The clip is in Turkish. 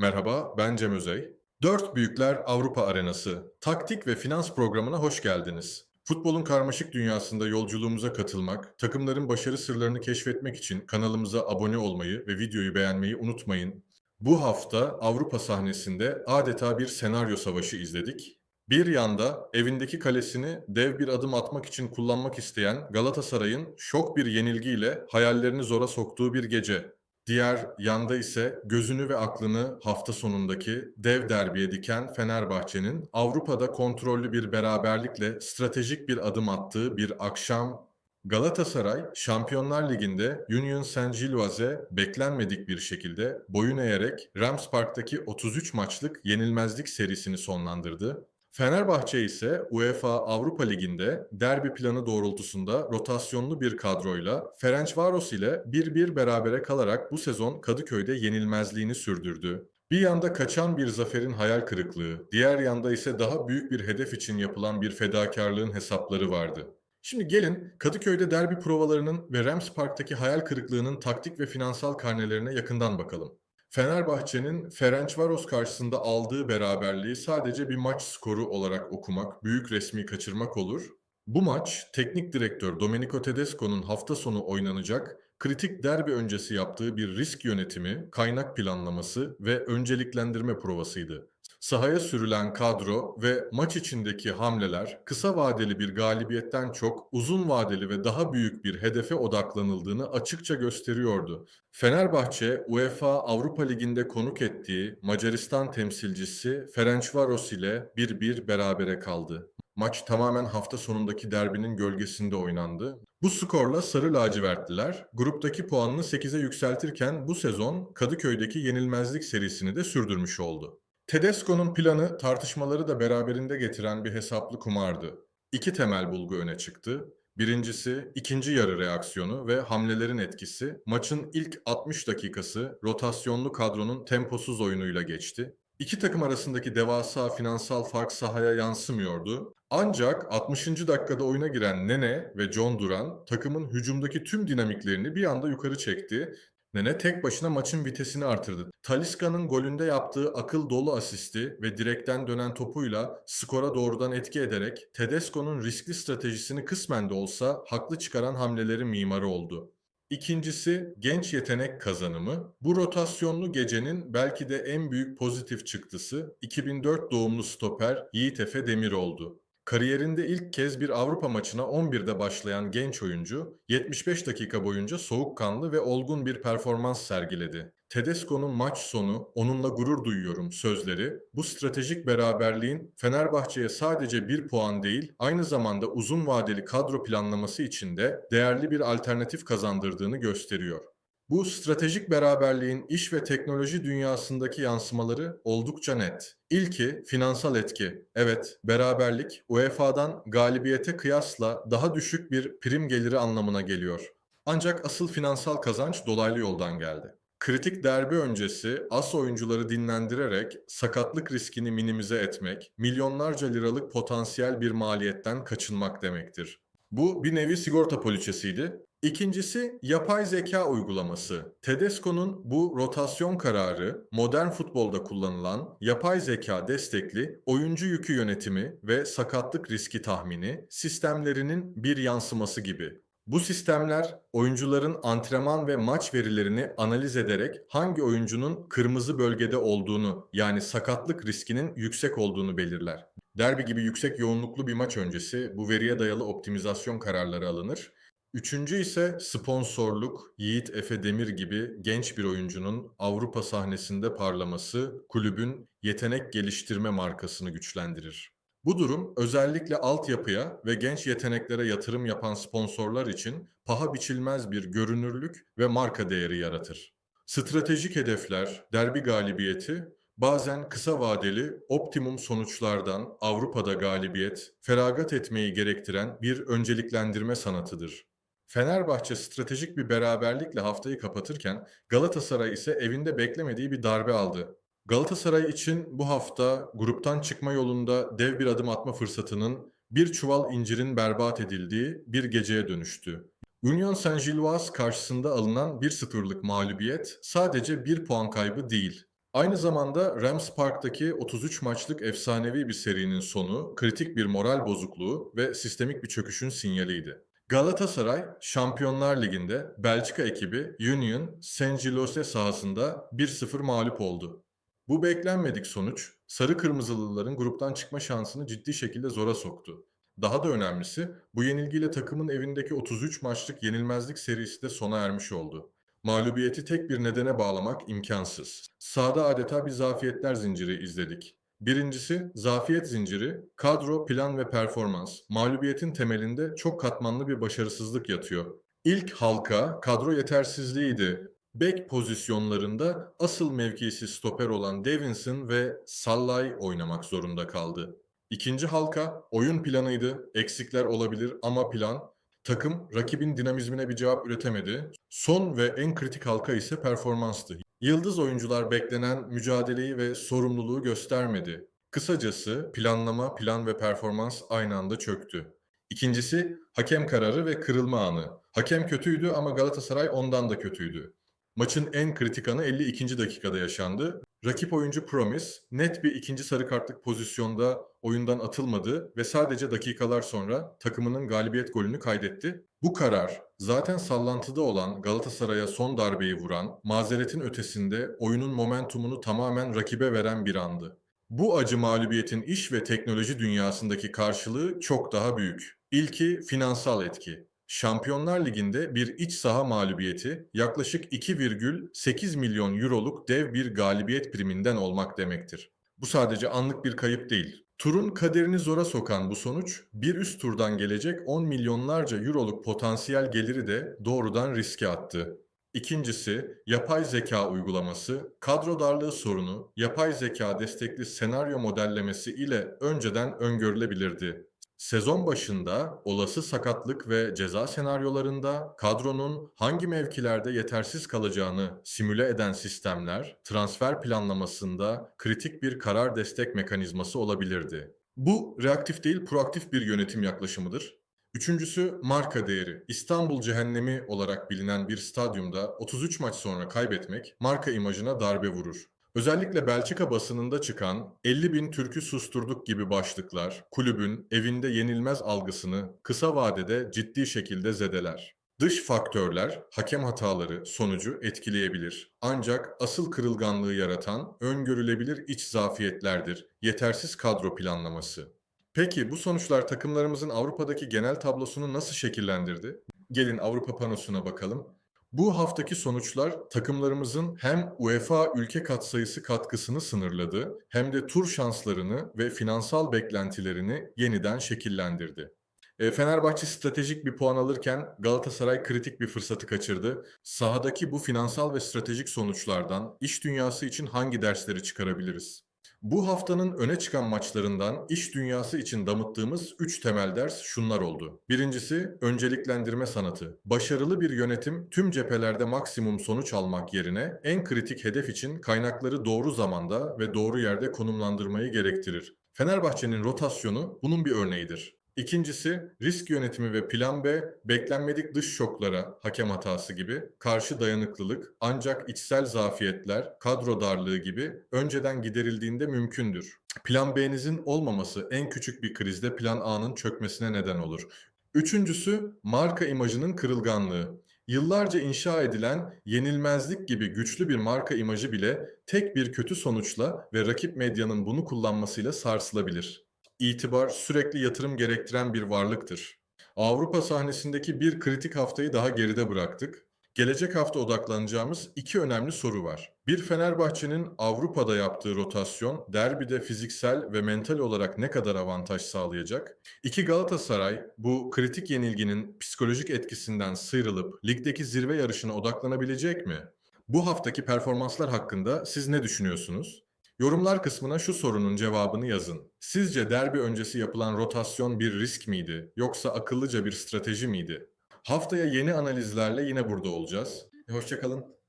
Merhaba, ben Cem Özey. Dört Büyükler Avrupa Arenası, taktik ve finans programına hoş geldiniz. Futbolun karmaşık dünyasında yolculuğumuza katılmak, takımların başarı sırlarını keşfetmek için kanalımıza abone olmayı ve videoyu beğenmeyi unutmayın. Bu hafta Avrupa sahnesinde adeta bir senaryo savaşı izledik. Bir yanda evindeki kalesini dev bir adım atmak için kullanmak isteyen Galatasaray'ın şok bir yenilgiyle hayallerini zora soktuğu bir gece. Diğer yanda ise gözünü ve aklını hafta sonundaki dev derbiye diken Fenerbahçe'nin Avrupa'da kontrollü bir beraberlikle stratejik bir adım attığı bir akşam Galatasaray Şampiyonlar Ligi'nde Union Saint-Gilloise beklenmedik bir şekilde boyun eğerek Rams Park'taki 33 maçlık yenilmezlik serisini sonlandırdı. Fenerbahçe ise UEFA Avrupa Ligi'nde derbi planı doğrultusunda rotasyonlu bir kadroyla Ferencvaros ile 1-1 berabere kalarak bu sezon Kadıköy'de yenilmezliğini sürdürdü. Bir yanda kaçan bir zaferin hayal kırıklığı, diğer yanda ise daha büyük bir hedef için yapılan bir fedakarlığın hesapları vardı. Şimdi gelin Kadıköy'de derbi provalarının ve Rams Park'taki hayal kırıklığının taktik ve finansal karnelerine yakından bakalım. Fenerbahçe'nin Ferencvaros karşısında aldığı beraberliği sadece bir maç skoru olarak okumak, büyük resmi kaçırmak olur. Bu maç teknik direktör Domenico Tedesco'nun hafta sonu oynanacak kritik derbi öncesi yaptığı bir risk yönetimi, kaynak planlaması ve önceliklendirme provasıydı. Sahaya sürülen kadro ve maç içindeki hamleler kısa vadeli bir galibiyetten çok uzun vadeli ve daha büyük bir hedefe odaklanıldığını açıkça gösteriyordu. Fenerbahçe UEFA Avrupa Ligi'nde konuk ettiği Macaristan temsilcisi Ferencvaros ile 1-1 berabere kaldı. Maç tamamen hafta sonundaki derbinin gölgesinde oynandı. Bu skorla Sarı Lacivertliler gruptaki puanını 8'e yükseltirken bu sezon Kadıköy'deki yenilmezlik serisini de sürdürmüş oldu. Tedesco'nun planı tartışmaları da beraberinde getiren bir hesaplı kumardı. İki temel bulgu öne çıktı. Birincisi ikinci yarı reaksiyonu ve hamlelerin etkisi maçın ilk 60 dakikası rotasyonlu kadronun temposuz oyunuyla geçti. İki takım arasındaki devasa finansal fark sahaya yansımıyordu. Ancak 60. dakikada oyuna giren Nene ve John Duran takımın hücumdaki tüm dinamiklerini bir anda yukarı çekti. Nene tek başına maçın vitesini artırdı. Taliska'nın golünde yaptığı akıl dolu asisti ve direkten dönen topuyla skora doğrudan etki ederek Tedesco'nun riskli stratejisini kısmen de olsa haklı çıkaran hamlelerin mimarı oldu. İkincisi genç yetenek kazanımı. Bu rotasyonlu gecenin belki de en büyük pozitif çıktısı 2004 doğumlu stoper Yiğit Efe Demir oldu. Kariyerinde ilk kez bir Avrupa maçına 11'de başlayan genç oyuncu 75 dakika boyunca soğukkanlı ve olgun bir performans sergiledi. Tedesco'nun maç sonu onunla gurur duyuyorum sözleri bu stratejik beraberliğin Fenerbahçe'ye sadece bir puan değil aynı zamanda uzun vadeli kadro planlaması için de değerli bir alternatif kazandırdığını gösteriyor. Bu stratejik beraberliğin iş ve teknoloji dünyasındaki yansımaları oldukça net. İlki finansal etki. Evet, beraberlik UEFA'dan galibiyete kıyasla daha düşük bir prim geliri anlamına geliyor. Ancak asıl finansal kazanç dolaylı yoldan geldi. Kritik derbi öncesi as oyuncuları dinlendirerek sakatlık riskini minimize etmek, milyonlarca liralık potansiyel bir maliyetten kaçınmak demektir. Bu bir nevi sigorta poliçesiydi. İkincisi yapay zeka uygulaması. Tedesco'nun bu rotasyon kararı modern futbolda kullanılan yapay zeka destekli oyuncu yükü yönetimi ve sakatlık riski tahmini sistemlerinin bir yansıması gibi. Bu sistemler oyuncuların antrenman ve maç verilerini analiz ederek hangi oyuncunun kırmızı bölgede olduğunu yani sakatlık riskinin yüksek olduğunu belirler. Derbi gibi yüksek yoğunluklu bir maç öncesi bu veriye dayalı optimizasyon kararları alınır. Üçüncü ise sponsorluk, Yiğit Efe Demir gibi genç bir oyuncunun Avrupa sahnesinde parlaması kulübün yetenek geliştirme markasını güçlendirir. Bu durum özellikle altyapıya ve genç yeteneklere yatırım yapan sponsorlar için paha biçilmez bir görünürlük ve marka değeri yaratır. Stratejik hedefler, derbi galibiyeti bazen kısa vadeli optimum sonuçlardan Avrupa'da galibiyet, feragat etmeyi gerektiren bir önceliklendirme sanatıdır. Fenerbahçe stratejik bir beraberlikle haftayı kapatırken Galatasaray ise evinde beklemediği bir darbe aldı. Galatasaray için bu hafta gruptan çıkma yolunda dev bir adım atma fırsatının bir çuval incirin berbat edildiği bir geceye dönüştü. Union Saint-Gilloise karşısında alınan 1-0'lık mağlubiyet sadece bir puan kaybı değil. Aynı zamanda Rams Park'taki 33 maçlık efsanevi bir serinin sonu, kritik bir moral bozukluğu ve sistemik bir çöküşün sinyaliydi. Galatasaray, Şampiyonlar Ligi'nde Belçika ekibi Union Saint-Gilloise sahasında 1-0 mağlup oldu. Bu beklenmedik sonuç, Sarı Kırmızılıların gruptan çıkma şansını ciddi şekilde zora soktu. Daha da önemlisi, bu yenilgiyle takımın evindeki 33 maçlık yenilmezlik serisi de sona ermiş oldu. Mağlubiyeti tek bir nedene bağlamak imkansız. Sahada adeta bir zafiyetler zinciri izledik. Birincisi zafiyet zinciri, kadro, plan ve performans. Mağlubiyetin temelinde çok katmanlı bir başarısızlık yatıyor. İlk halka kadro yetersizliğiydi. Bek pozisyonlarında asıl mevkisi stoper olan Davinson ve Sallay oynamak zorunda kaldı. İkinci halka oyun planıydı. Eksikler olabilir ama plan. Takım rakibin dinamizmine bir cevap üretemedi. Son ve en kritik halka ise performanstı. Yıldız oyuncular beklenen mücadeleyi ve sorumluluğu göstermedi. Kısacası planlama, plan ve performans aynı anda çöktü. İkincisi hakem kararı ve kırılma anı. Hakem kötüydü ama Galatasaray ondan da kötüydü. Maçın en kritik anı 52. dakikada yaşandı. Rakip oyuncu Promise net bir ikinci sarı kartlık pozisyonda oyundan atılmadı ve sadece dakikalar sonra takımının galibiyet golünü kaydetti. Bu karar zaten sallantıda olan Galatasaray'a son darbeyi vuran, mazeretin ötesinde oyunun momentumunu tamamen rakibe veren bir andı. Bu acı mağlubiyetin iş ve teknoloji dünyasındaki karşılığı çok daha büyük. İlki finansal etki. Şampiyonlar Ligi'nde bir iç saha mağlubiyeti yaklaşık 2,8 milyon euroluk dev bir galibiyet priminden olmak demektir. Bu sadece anlık bir kayıp değil. Turun kaderini zora sokan bu sonuç, bir üst turdan gelecek 10 milyonlarca euroluk potansiyel geliri de doğrudan riske attı. İkincisi, yapay zeka uygulaması, kadro darlığı sorunu, yapay zeka destekli senaryo modellemesi ile önceden öngörülebilirdi. Sezon başında olası sakatlık ve ceza senaryolarında kadronun hangi mevkilerde yetersiz kalacağını simüle eden sistemler, transfer planlamasında kritik bir karar destek mekanizması olabilirdi. Bu reaktif değil proaktif bir yönetim yaklaşımıdır. Üçüncüsü marka değeri. İstanbul cehennemi olarak bilinen bir stadyumda 33 maç sonra kaybetmek marka imajına darbe vurur. Özellikle Belçika basınında çıkan 50 bin Türk'ü susturduk gibi başlıklar kulübün evinde yenilmez algısını kısa vadede ciddi şekilde zedeler. Dış faktörler hakem hataları sonucu etkileyebilir. Ancak asıl kırılganlığı yaratan öngörülebilir iç zafiyetlerdir. Yetersiz kadro planlaması. Peki bu sonuçlar takımlarımızın Avrupa'daki genel tablosunu nasıl şekillendirdi? Gelin Avrupa panosuna bakalım. Bu haftaki sonuçlar takımlarımızın hem UEFA ülke katsayısı katkısını sınırladı hem de tur şanslarını ve finansal beklentilerini yeniden şekillendirdi. E, Fenerbahçe stratejik bir puan alırken Galatasaray kritik bir fırsatı kaçırdı. Sahadaki bu finansal ve stratejik sonuçlardan iş dünyası için hangi dersleri çıkarabiliriz? Bu haftanın öne çıkan maçlarından iş dünyası için damıttığımız 3 temel ders şunlar oldu. Birincisi önceliklendirme sanatı. Başarılı bir yönetim tüm cephelerde maksimum sonuç almak yerine en kritik hedef için kaynakları doğru zamanda ve doğru yerde konumlandırmayı gerektirir. Fenerbahçe'nin rotasyonu bunun bir örneğidir. İkincisi risk yönetimi ve plan B beklenmedik dış şoklara hakem hatası gibi karşı dayanıklılık ancak içsel zafiyetler, kadro darlığı gibi önceden giderildiğinde mümkündür. Plan B'nizin olmaması en küçük bir krizde plan A'nın çökmesine neden olur. Üçüncüsü marka imajının kırılganlığı. Yıllarca inşa edilen yenilmezlik gibi güçlü bir marka imajı bile tek bir kötü sonuçla ve rakip medyanın bunu kullanmasıyla sarsılabilir. İtibar sürekli yatırım gerektiren bir varlıktır. Avrupa sahnesindeki bir kritik haftayı daha geride bıraktık. Gelecek hafta odaklanacağımız iki önemli soru var. Bir Fenerbahçe'nin Avrupa'da yaptığı rotasyon derbide fiziksel ve mental olarak ne kadar avantaj sağlayacak? İki Galatasaray bu kritik yenilginin psikolojik etkisinden sıyrılıp ligdeki zirve yarışına odaklanabilecek mi? Bu haftaki performanslar hakkında siz ne düşünüyorsunuz? Yorumlar kısmına şu sorunun cevabını yazın. Sizce derbi öncesi yapılan rotasyon bir risk miydi yoksa akıllıca bir strateji miydi? Haftaya yeni analizlerle yine burada olacağız. Hoşçakalın.